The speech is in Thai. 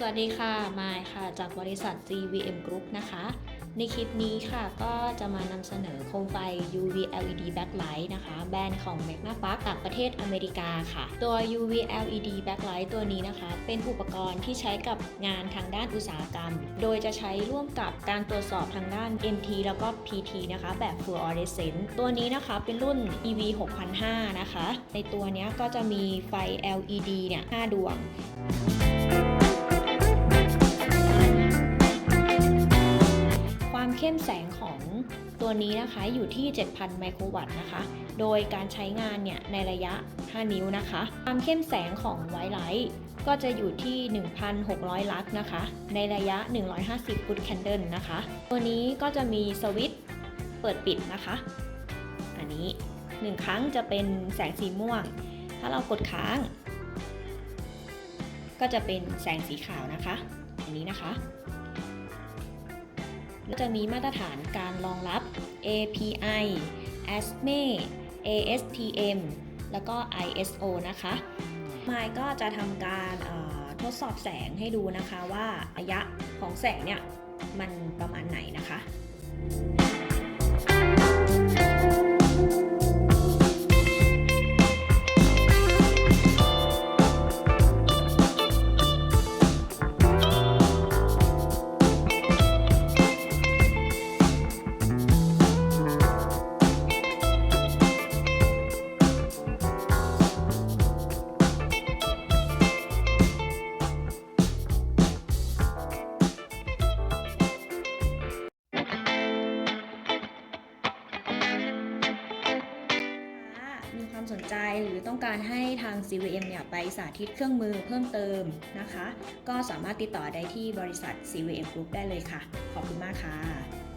สวัสดีค่ะ มายค่ะ จากบริษัท GVM Group นะคะ ในคลิปนี้ค่ะก็จะมานำเสนอโคมไฟ UV LED backlight นะคะ แบรนด์ของ Magna Park จากประเทศอเมริกาค่ะ ตัว UV LED backlight ตัวนี้นะคะ เป็นอุปกรณ์ที่ใช้กับงานทางด้านอุตสาหกรรม โดยจะใช้ร่วมกับการตรวจสอบทางด้าน NT แล้วก็ PT นะคะ แบบ fluorescent ตัวนี้นะคะเป็นรุ่น EV 6005นะคะ ในตัวนี้ก็จะมีไฟ LED เนี่ย 5 ดวง เข้มแสงของตัวนี้นะคะอยู่ที่ 7,000 ไมโครวัตต์นะคะ โดยการใช้งานเนี่ยในระยะ 5 นิ้วนะคะ ความเข้มแสงของไวไลท์ก็จะอยู่ที่ 1,600 ลักนะคะ ในระยะ 150 ฟุตแคนเดิลนะคะ ตัวนี้ก็จะมีสวิตช์เปิดปิดนะคะ อันนี้ 1 ครั้งจะเป็นแสงสีม่วง ถ้าเรากดค้าง ก็จะเป็นแสงสีขาวนะคะ อันนี้นะคะ จะมีมาตรฐานการรองรับ API ASME ASTM แล้วก็ ISO นะคะมายก็จะทำการทดสอบแสงให้ดูนะคะว่าระยะของแสงเนี่ยมันประมาณไหนนะคะ มีความสนใจหรือต้องการให้ทาง CVM เนี่ยไปสาธิตเครื่องมือเพิ่มเติมนะคะ ก็สามารถติดต่อได้ที่บริษัท CVM Group ได้เลยค่ะ ขอบคุณมากค่ะ